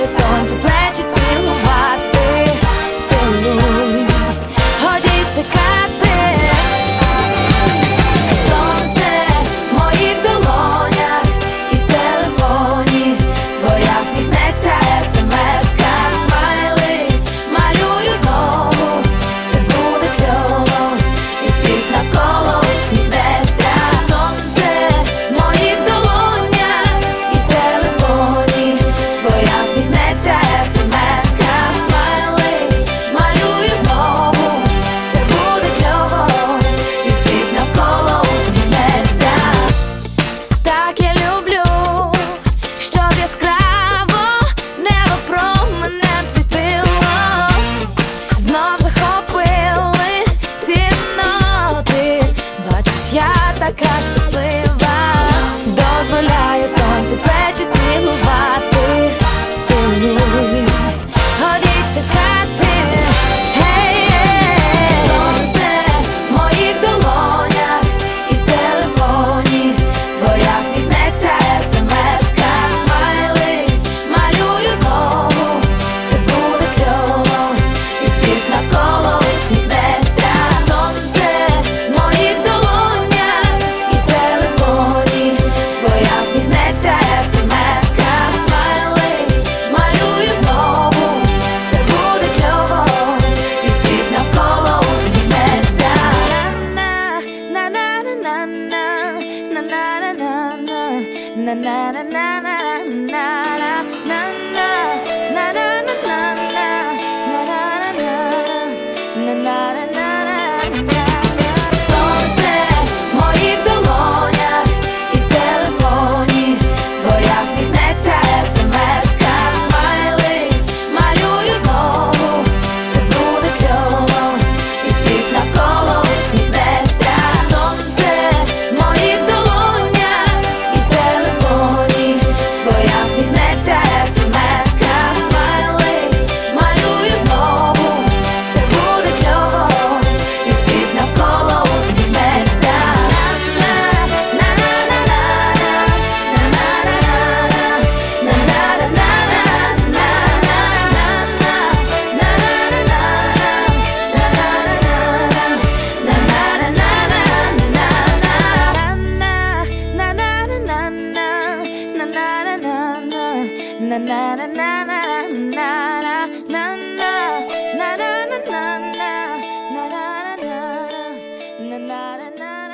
Обіцяю сонцю плечі цілувати, цілуй, годі чекати. така щаслива. na na na na na na da da